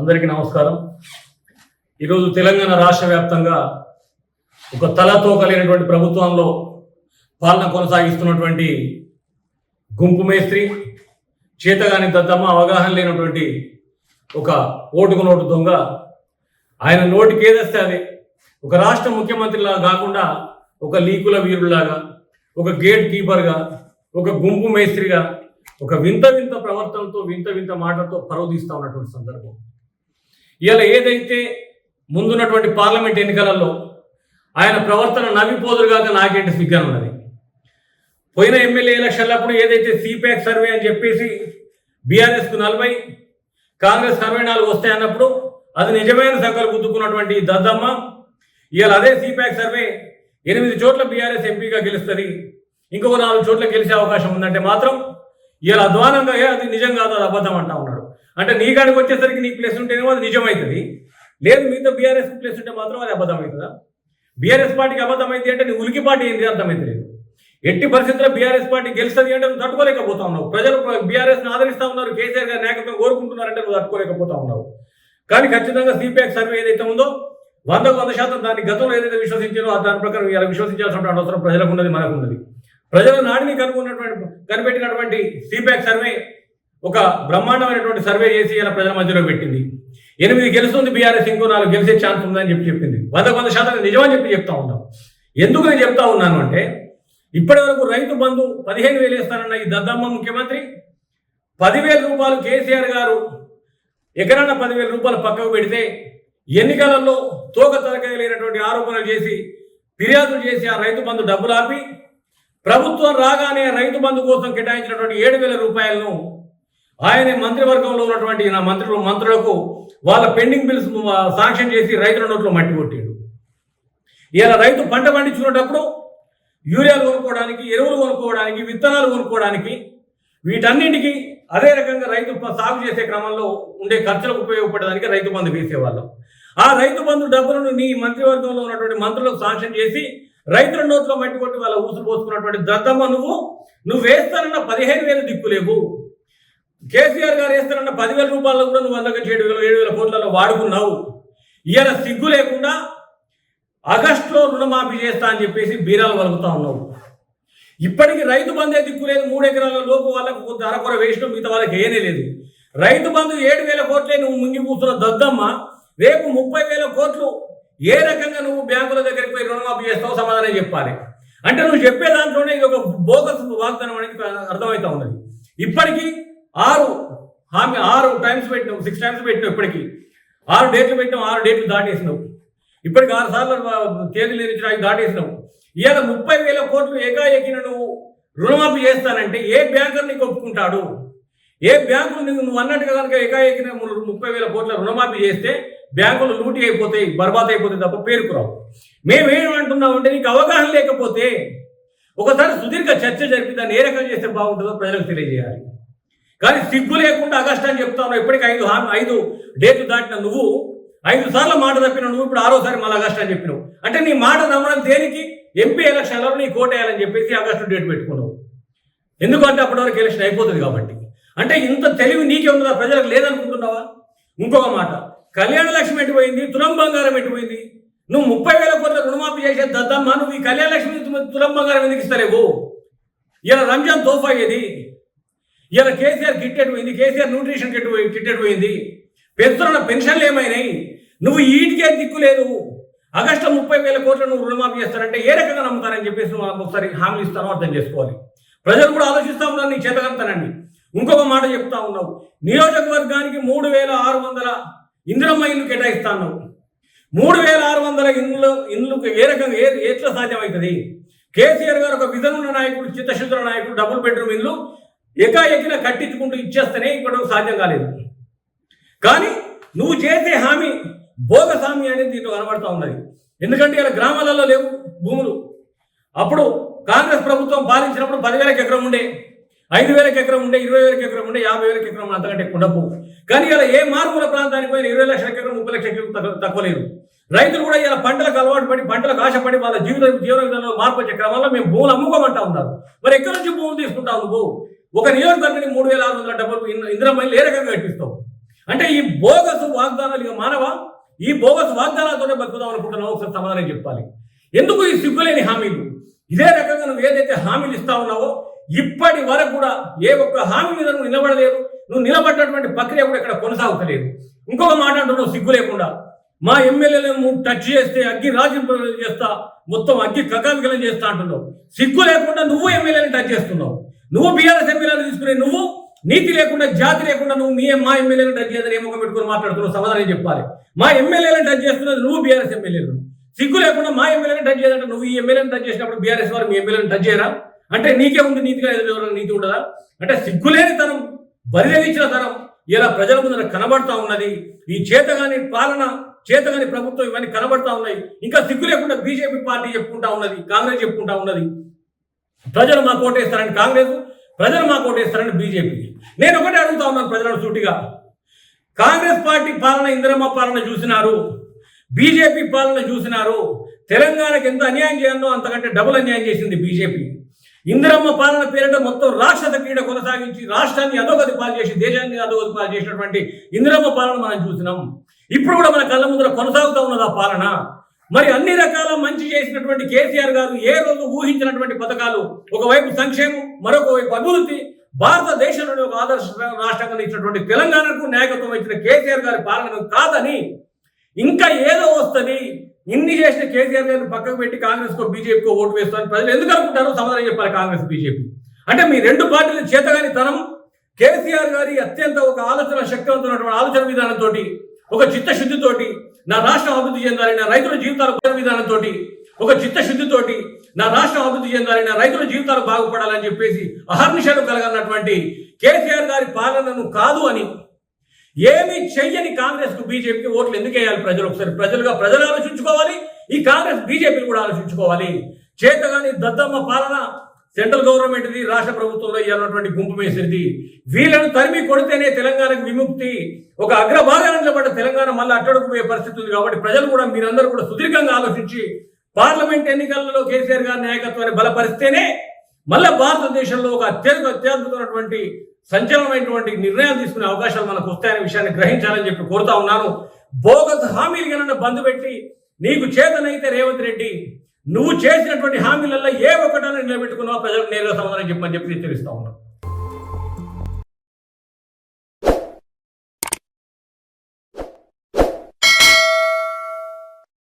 అందరికీ నమస్కారం. ఈరోజు తెలంగాణ రాష్ట్ర వ్యాప్తంగా ఒక తలతో కలిగినటువంటి ప్రభుత్వంలో పాలన కొనసాగిస్తున్నటువంటి గుంపు మేస్త్రి చేతగాని దద్దమ్మ అవగాహన లేనటువంటి ఒక ఓటుకు నోటు దొంగ. ఆయన నోటికి ఏదస్తే అదే. ఒక రాష్ట్ర ముఖ్యమంత్రిలా కాకుండా ఒక లీకుల వీరులాగా ఒక గేట్ కీపర్గా ఒక గుంపు మేస్త్రిగా ఒక వింత వింత ప్రవర్తనతో వింత వింత మాటలతో పరోధిస్తూ ఉన్నటువంటి సందర్భం. ఇలా ఏదైతే ముందున్నటువంటి పార్లమెంట్ ఎన్నికలలో ఆయన ప్రవర్తన నవ్విపోదురుగాక నాకేంటి సిగ్గా ఉన్నది. పోయిన ఎమ్మెల్యే ఎలక్షన్లప్పుడు ఏదైతే సిపాక్ సర్వే అని చెప్పేసి బీఆర్ఎస్కు నలభై కాంగ్రెస్ అరవై నాలుగు వస్తాయి అన్నప్పుడు అది నిజమైన సంఖ్యలు గుద్దుకున్నటువంటి దద్దమ్మ. ఇవాళ అదే సిపాక్ సర్వే ఎనిమిది చోట్ల బీఆర్ఎస్ ఎంపీగా గెలుస్తుంది. ఇంకొక నాలుగు చోట్ల గెలిచే అవకాశం ఉందంటే మాత్రం ఇవాళ అధ్వానంగా అది నిజం కాదు అది అబద్ధం అంటా అంటే నీ కాడికి వచ్చేసరికి నీ ప్లేస్ ఉంటేనేమో అది నిజమవుతుంది లేదు మీతో బీఆర్ఎస్ ప్లేస్ ఉంటే మాత్రం అది అబద్ధం అవుతుందా బీఆర్ఎస్ పార్టీకి అబద్ధం అయితే అంటే నీ ఉనికి పార్టీ ఏంటి అర్థమైతలేదు. ఎట్టి పరిస్థితుల్లో బీఆర్ఎస్ పార్టీ గెలుస్తుంది అంటే నువ్వు తట్టుకోలేకపోతా ఉన్నావు. ప్రజలు బీఆర్ఎస్ని ఆదరిస్తా ఉన్నారు కేసీఆర్ గారి నాయకత్వం కోరుకుంటున్నారంటే నువ్వు తట్టుకోలేకపోతా ఉన్నావు. కానీ ఖచ్చితంగా సిపిఎక్ సర్వే ఏదైతే ఉందో వందకు వంద శాతం దాన్ని గతంలో ఏదైతే విశ్వసించారో దాని ప్రకారం ఇలా విశ్వసించాల్సిన అవసరం ప్రజలకు ఉన్నది మనకు ఉన్నది. ప్రజల నాడిని కనుగొన్నటువంటి కనిపెట్టినటువంటి సిపిఎక్ సర్వే ఒక బ్రహ్మాండమైనటువంటి సర్వే చేసి ఇలా ప్రజల మధ్యలో పెట్టింది. ఎనిమిది గెలుస్తుంది బీఆర్ఎస్ ఇంకో నాలుగు గెలిచే ఛాన్స్ ఉందని చెప్పి చెప్పింది. వంద వంద శాతం నిజమని చెప్పి చెప్తా ఉన్నాం ఎందుకు నేను చెప్తా ఉన్నాను అంటే ఇప్పటి వరకు రైతు బంధు పదిహేను వేలు వేస్తానన్న ఈ దద్దమ్మ ముఖ్యమంత్రి పదివేల రూపాయలు కేసీఆర్ గారు ఎకరన్న పదివేల రూపాయలు పక్కకు పెడితే ఎన్నికలలో తోక తరగతి లేనటువంటి ఆరోపణలు చేసి ఫిర్యాదులు చేసి ఆ రైతు బంధు డబ్బులు ఆపి ప్రభుత్వం రాగానే రైతు బంధు కోసం కేటాయించినటువంటి ఏడు వేల రూపాయలను ఆయన మంత్రివర్గంలో ఉన్నటువంటి నా మంత్రులు మంత్రులకు వాళ్ళ పెండింగ్ బిల్స్ శాంక్షన్ చేసి రైతుల నోట్లో మట్టి కొట్టాడు. ఇలా రైతు పంట పండించుకునేటప్పుడు యూరియాలు కొనుక్కోవడానికి ఎరువులు కొనుక్కోవడానికి విత్తనాలు కొనుక్కోవడానికి వీటన్నింటికి అదే రకంగా రైతు సాగు చేసే క్రమంలో ఉండే ఖర్చులకు ఉపయోగపడడానికి రైతు బంధు వేసేవాళ్ళం. ఆ రైతు బంధు డబ్బులను నీ మంత్రివర్గంలో ఉన్నటువంటి మంత్రులకు శాంక్షన్ చేసి రైతుల నోట్లో మట్టి కొట్టి వాళ్ళ ఊసులు పోసుకున్నటువంటి దద్దమ్మ నువ్వు నువ్వు వేస్తానన్న పదిహేను వేలు దిక్కులేవు కేసీఆర్ గారు వేస్తానన్న పదివేల రూపాయలు కూడా నువ్వు వందకి ఏడు వేల ఏడు వేల కోట్లలో వాడుకున్నావు. ఇవాళ సిగ్గు లేకుండా ఆగస్టులో రుణమాఫీ చేస్తా అని చెప్పేసి బీరాలు వలుగుతా ఉన్నావు. ఇప్పటికి రైతు బంధే దిక్కులేదు మూడు ఎకరాల లోపు వాళ్ళకు కొంత అరకొర వేసిన మిగతా వాళ్ళకి ఏనే లేదు. రైతు బంధు ఏడు వేల కోట్లే నువ్వు ముంగి కూర్చున్న దద్దమ్మ. రేపు ముప్పై వేల కోట్లు ఏ రకంగా నువ్వు బ్యాంకుల దగ్గరికి పోయి రుణమాఫీ చేస్తావు సమాధానం చెప్పాలి. అంటే నువ్వు చెప్పే దాంట్లోనే ఇది ఒక బోగస్ వాగ్దానం అనేది అర్థమవుతా ఉన్నది. ఇప్పటికీ ఆరు హామీ ఆరు టైమ్స్ పెట్టినావు సిక్స్ టైమ్స్ పెట్టినావు ఇప్పటికీ. ఆరు డేట్లు పెట్టినావు ఆరు డేట్లు దాటేసినావు. ఇప్పటికి ఆరు సార్లు తేదీలు ఇచ్చిన అవి దాటేసినావు. ఇవాళ ముప్పై వేల కోట్లు ఏకాఏకిన నువ్వు రుణమాఫీ చేస్తానంటే ఏ బ్యాంకర్ నీకు ఒప్పుకుంటాడు? ఏ బ్యాంకులు నువ్వు నువ్వు అన్నట్టుగా కనుక ఏకాఏకిన ముప్పై వేల కోట్ల రుణమాఫీ చేస్తే బ్యాంకులు లూటీ అయిపోతాయి బర్బాద్ అయిపోతాయి తప్ప పేరుకురావు మేమేమంటున్నాం అంటే నీకు అవగాహన లేకపోతే ఒకసారి సుదీర్ఘ చర్చ జరిపి దాన్ని ఏ రకంగా చేస్తే బాగుంటుందో ప్రజలకు తెలియజేయాలి. కానీ సిగ్గు లేకుండా ఆగస్టు అని చెప్తాను ఇప్పటికి ఐదు ఐదు డేట్లు దాటిన నువ్వు ఐదు సార్లు మాట తప్పిన నువ్వు ఇప్పుడు ఆరోసారి మళ్ళీ ఆగస్టు అని చెప్పినావు. అంటే నీ మాట నమ్మడం దేనికి? ఎంపీ ఎలక్షన్లలో నీ కోటేయాలని చెప్పేసి ఆగస్టు డేట్ పెట్టుకున్నావు. ఎందుకంటే అప్పటి వరకు ఎలక్షన్ అయిపోతుంది కాబట్టి. అంటే ఇంత తెలివి నీకే ఉన్నదా? ప్రజలకు లేదనుకుంటున్నావా? ఇంకొక మాట కళ్యాణ లక్ష్మి ఎటుపోయింది తులం బంగారం ఎటుపోయింది నువ్వు ముప్పై వేల కోట్ల రుణమాఫీ చేసే దద్దమ్మా నువ్వు ఈ కళ్యాణ లక్ష్మి తులం బంగారం ఎందుకు ఇస్తలేవు? ఇలా రంజాన్ తోఫా అయ్యేది ఇలా కేసీఆర్ కిట్ పోయింది? కేసీఆర్ న్యూట్రిషన్ కిట్ పోయి- పోయింది? పెంచుతున్న పెన్షన్లు ఏమైనాయి? నువ్వు ఈటికే దిక్కు లేదు. ఆగస్టు ముప్పై వేల కోట్లు నువ్వు రుణమాఫీ చేస్తారంటే ఏ రకంగా నమ్ముతారని చెప్పేసి నువ్వు ఒకసారి హామీ ఇస్తానో అర్థం చేసుకోవాలి. ప్రజలు కూడా ఆలోచిస్తా ఉన్నారు నీ చేతకంతానండి ఇంకొక మాట చెప్తా ఉన్నావు. నియోజకవర్గానికి మూడు వేల ఆరు వందల ఇందిరమ్మ ఇల్లు కేటాయిస్తా ఉన్నావు. మూడు వేల ఆరు వందల ఇండ్లు ఇండ్లు ఏ రకంగా ఏ ఎట్లా సాధ్యమవుతుంది? కేసీఆర్ గారు ఒక విధన ఉన్న నాయకుడు చిత్తశుద్ధుల నాయకుడు డబుల్ బెడ్రూమ్ ఇల్లు ఏకాఏకిన కట్టించుకుంటూ ఇచ్చేస్తేనే ఇవ్వడం సాధ్యం కాలేదు. కానీ నువ్వు చేసే హామీ బోగస్ హామీ అనేది దీంట్లో కనబడతా ఉన్నది. ఎందుకంటే ఇలా గ్రామాలలో లేవు భూములు. అప్పుడు కాంగ్రెస్ ప్రభుత్వం పాలించినప్పుడు పదివేలకు ఎకరం ఉండే ఐదు వేలకు ఎకరం ఉండే ఇరవై వేలకు ఎకరం ఉండే యాభై వేలకు ఎకరం ఉండే, అంతకంటే ఎక్కువ ఉండవు కానీ ఇలా ఏ మార్పుల ప్రాంతానికి పోయిన ఇరవై లక్షల ఎకరం ముప్పై లక్షల ఎకరం తక్కువ- తక్కువ లేదు. రైతులు కూడా ఇలా పంటలకు అలవాటు పడి పంటలకు ఆశపడి వాళ్ళ జీవిత జీవన విధానంలో మార్పు వచ్చే క్రమంలో మేము భూములు అమ్ముకోమంటా ఉన్నారు. మరి ఎక్కడి నుంచి భూములు తీసుకుంటావు నువ్వు? ఒక నియోజకవర్గానికి మూడు వేల ఆరు వందల డబ్బులు ఇందిరా మైలు ఏ రకంగా కట్టిస్తావు? అంటే ఈ బోగసు వాగ్దానాలు ఇక మానవ? ఈ బోగస్ వాగ్దానాలతోనే బతుకుదాం అనుకుంటున్నావు? ఒకసారి సమాధానం చెప్పాలి. ఎందుకు ఈ సిగ్గులేని హామీలు? ఇదే రకంగా నువ్వు ఏదైతే హామీలు ఇస్తా ఉన్నావో ఇప్పటి వరకు కూడా ఏ ఒక్క హామీ మీద నువ్వు నిలబడలేదు. నువ్వు నిలబడ్డటువంటి ప్రక్రియ కూడా ఇక్కడ కొనసాగుతలేదు. ఇంకొక మాట అంటున్నావు సిగ్గు లేకుండా. మా ఎమ్మెల్యేలను టచ్ చేస్తే అగ్గి రాజింపు చేస్తా మొత్తం అగ్గి కకావికలం చేస్తా అంటున్నావు. సిగ్గు లేకుండా నువ్వు ఎమ్మెల్యేని టచ్ చేస్తున్నావు. నువ్వు బీఆర్ఎస్ ఎమ్మెల్యేలు తీసుకునే నువ్వు నీతి లేకుండా జాతి లేకుండా నువ్వు మీ మా ఎమ్మెల్యేలను టచ్ చేయాలని ఏమో పెట్టుకుని మాట్లాడుతున్నావు? సమాధానం చెప్పాలి? మా ఎమ్మెల్యేలను టచ్ చేస్తున్నది నువ్వు బీఆర్ఎస్ ఎమ్మెల్యేలు సిగ్గు లేకుండా మా ఎమ్మెల్యేని టచ్ చేయాలంటే నువ్వు ఈ ఎమ్మెల్యేని టచ్ చేసినప్పుడు బీఆర్ఎస్ వారు మీ ఎమ్మెల్యేని టచ్ చేయరా? అంటే నీకే ఉంది నీతిగా ఎవరైనా నీతి ఉండదా? అంటే సిగ్గులేని తనం బరిదేగించిన తనం ఇలా ప్రజల ముందర కనబడతా ఉన్నది. ఈ చేతగాని పాలన చేతగాని ప్రభుత్వం ఇవన్నీ కనబడతా ఉన్నాయి. ఇంకా సిగ్గు లేకుండా బీజేపీ పార్టీ చెప్పుకుంటా ఉన్నది కాంగ్రెస్ చెప్పుకుంటా ఉన్నది. ప్రజలు మా కోటేస్తారని కాంగ్రెస్ ప్రజలు మా కోటేస్తారని బీజేపీ. నేను ఒకటే అడుగుతా ఉన్నాను ప్రజలను సూటిగా. కాంగ్రెస్ పార్టీ పాలన ఇందిరమ్మ పాలన చూసినారు బీజేపీ పాలన చూసినారు తెలంగాణకి ఎంత అన్యాయం చేయాలో అంతకంటే డబుల్ అన్యాయం చేసింది బీజేపీ. ఇందిరమ్మ పాలన పేరిట మొత్తం రాక్షస క్రీడ కొనసాగించి రాష్ట్రాన్ని అధోగతి పాలు చేసి దేశాన్ని అధోగతి పాలు చేసినటువంటి ఇందిరమ్మ పాలన మనం చూసినాం. ఇప్పుడు కూడా మన కళ్ళ ముందర కొనసాగుతూ ఉన్నది ఆ పాలన. మరి అన్ని రకాల మంచి చేసినటువంటి కేసీఆర్ గారు ఏ రోజు ఊహించినటువంటి పథకాలు? ఒకవైపు సంక్షేమం మరొక వైపు అభివృద్ధి. భారతదేశంలోని ఒక ఆదర్శ రాష్ట్రంగా ఇచ్చినటువంటి తెలంగాణకు నాయకత్వం ఇచ్చిన కేసీఆర్ గారి పాలన కాదని ఇంకా ఏదో వస్తుంది. ఇన్ని చేసిన కేసీఆర్ గారిని పక్కకు పెట్టి కాంగ్రెస్కో బీజేపీకో ఓటు వేస్తారని ప్రజలు ఎందుకు అనుకుంటారో సమాధానం చెప్పాలి కాంగ్రెస్ బీజేపీ. అంటే మీ రెండు పార్టీల చేతగాని తనం కేసీఆర్ గారి అత్యంత ఒక ఆలోచన శక్తివంతమైనటువంటి ఆలోచన విధానంతో ఒక చిత్తశుద్ధితోటి నా రాష్ట్రం అభివృద్ధి చెందాలి నా రైతుల జీవితాలు ఆలోచన విధానంతో ఒక చిత్తశుద్ధితోటి నా రాష్ట్రం అభివృద్ధి చెందాలి నా రైతుల జీవితాలు బాగుపడాలని చెప్పేసి అహర్నిశలు కలగన్నటువంటి కేసీఆర్ గారి పాలనను కాదు అని ఏమి చెయ్యని కాంగ్రెస్కు బీజేపీకి ఓట్లు ఎందుకు వేయాలి ప్రజలు? ఒకసారి ప్రజలుగా ప్రజలు ఆలోచించుకోవాలి ఈ కాంగ్రెస్ బీజేపీని కూడా ఆలోచించుకోవాలి. చేతగాని దద్దమ్మ పాలన సెంట్రల్ గవర్నమెంట్ది రాష్ట్ర ప్రభుత్వంలో ఇవ్వాలన్నటువంటి గుంపు వేసింది వీళ్ళను తరిమి కొడితేనే తెలంగాణకు విముక్తి ఒక అగ్రభాగాన్ని నిలబడ్డ తెలంగాణ మళ్ళీ అట్టడుకుపోయే పరిస్థితి ఉంది కాబట్టి ప్రజలు కూడా మీరందరూ కూడా సుదీర్ఘంగా ఆలోచించి పార్లమెంట్ ఎన్నికలలో కేసీఆర్ గారి నాయకత్వాన్ని బలపరిస్తేనే మళ్ళీ భారతదేశంలో ఒక అత్యంత అత్యద్భుతమైనటువంటి సంచలనమైనటువంటి నిర్ణయాలు తీసుకునే అవకాశాలు మనకు వస్తాయనే విషయాన్ని గ్రహించాలని చెప్పి కోరుతా ఉన్నాను. బోగస్ హామీలు కన్నా బంద్ పెట్టి నీకు చేతనైతే రేవంత్ రెడ్డి నువ్వు చేసినటువంటి హామీలలో ఏ ఒక్కటైనా నిలబెట్టుకున్నావు ప్రజలకు నేరుగా సమాధానం చెప్పమని చెప్పి నేను తెలుస్తా